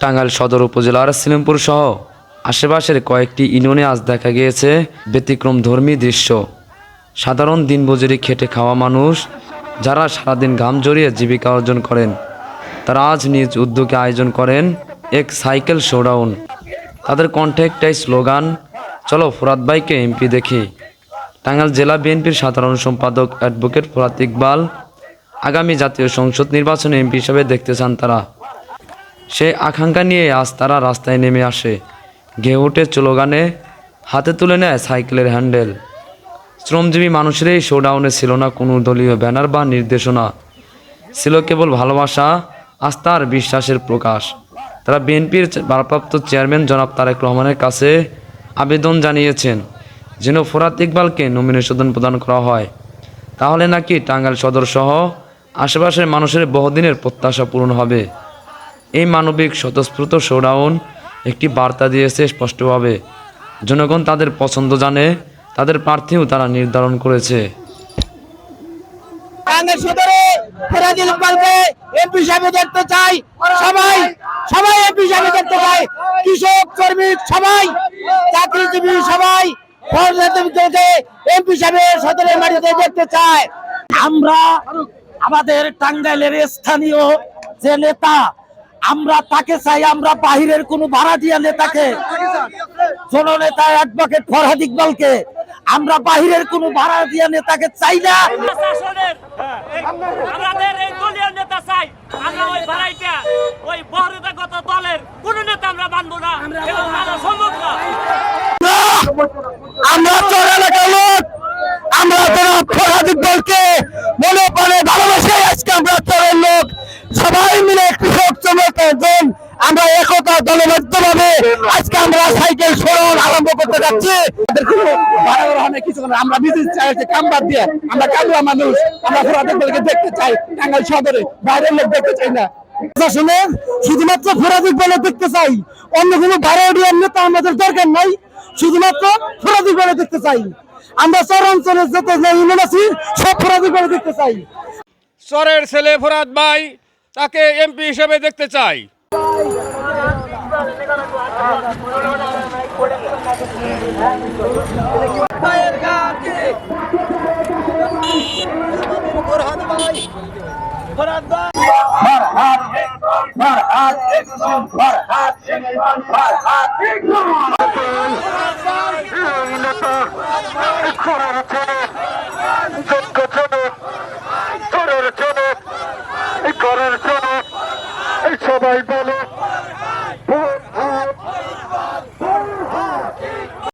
টাঙ্গাইল সদর উপজেলার সিলিমপুর সহ আশেপাশের কয়েকটি ইউনিয়নে আজ দেখা গিয়েছে ব্যতিক্রম ধর্মী দৃশ্য। সাধারণ দিনমজুরি খেটে খাওয়া মানুষ যারা সারাদিন ঘাম জড়িয়ে জীবিকা অর্জন করেন, তারা আজ নিজ উদ্যোগে আয়োজন করেন এক সাইকেল শোডাউন। তাদের কণ্ঠে একটাই স্লোগান, চলো ফোরাত ভাইকে এমপি দেখি। টাঙ্গাইল জেলা বিএনপির সাধারণ সম্পাদক অ্যাডভোকেট ফোরাত ইকবাল আগামী জাতীয় সংসদ নির্বাচনে এমপি হিসেবে দেখতে চান তারা। সেই আকাঙ্ক্ষা নিয়ে আজ তারা রাস্তায় নেমে আসে। গেয়ে ওঠে স্লোগানে হাতে তুলে নেয় সাইকেলের হ্যান্ডেল। শ্রমজীবী মানুষের এই শোডাউনে ছিল না কোনো দলীয় ব্যানার বা নির্দেশনা। ছিল কেবল ভালোবাসা, আস্থা আর বিশ্বাসের প্রকাশ। তারা বিএনপির ভারপ্রাপ্ত চেয়ারম্যান জনাব তারেক রহমানের কাছে আবেদন জানিয়েছেন যেন ফোরাত ইকবালকে নমিনেশন প্রদান করা হয়। তাহলে নাকি টাঙ্গাইল সদর সহ আশেপাশের মানুষের বহুদিনের প্রত্যাশা পূরণ হবে। এই মানবিক স্বতঃস্ফূর্ত শোডাউন একটি বার্তা দিয়েছে স্পষ্টভাবে। জনগণ তাদের পছন্দ জানে, তাদের প্রার্থীও তারা নির্ধারণ করেছে। আমরা আমাদের টাঙ্গাইলের স্থানীয় যে নেতা আমরা তাকে চাই আমরা বাহিরের কোন ভাড়াটিয়া নেতাকে জননেতা অ্যাডভোকেট ফরহাদ ইকবালকে আমরা বাহিরের কোন ভাড়াটিয়া নেতাকে চাই না। আমাদের এই দলীয় নেতা চাই আমরা ওই ভাড়াইটা ওই বহরতাগত দলের কোন নেতা আমরা মানবো না এবং মানা সম্ভব না। আমরা তোর এলাকার লোক আমরা তোর ফরহাদ ইকবালকে মনে প্রাণে ভালোবাসে আজকে আমরা তোরের লোক সবাই মিলে কৃষক শ্রমিক জন আমরা একতা আজকে আমরা সাইকেল সরণ আরম্ভ করতে যাচ্ছি। আমরা বিদেশ চাই কামবার দিয়ে। আমরা কামরা মানুষ আমরা ইকবালকে দেখতে চাই। টাঙ্গাইল সদরে বাইরের লোক দেখতে চাই না। প্রশাসনে শুধুমাত্র ফরাদ ইকবালে দেখতে চাই। অন্য কোনো ভাড়াটিয়ার নেতা আমাদের দরকার নাই। শুধুমাত্র ফরাদ ইকবালে দেখতে চাই। আমরা চার অঞ্চলে যত ইউনিয়ন আছি সব ফরাদ ইকবালে দেখতে চাই। চরের ছেলে ফরাদ ভাই তাকে এমপি হিসেবে দেখতে চাই। সবাই বলো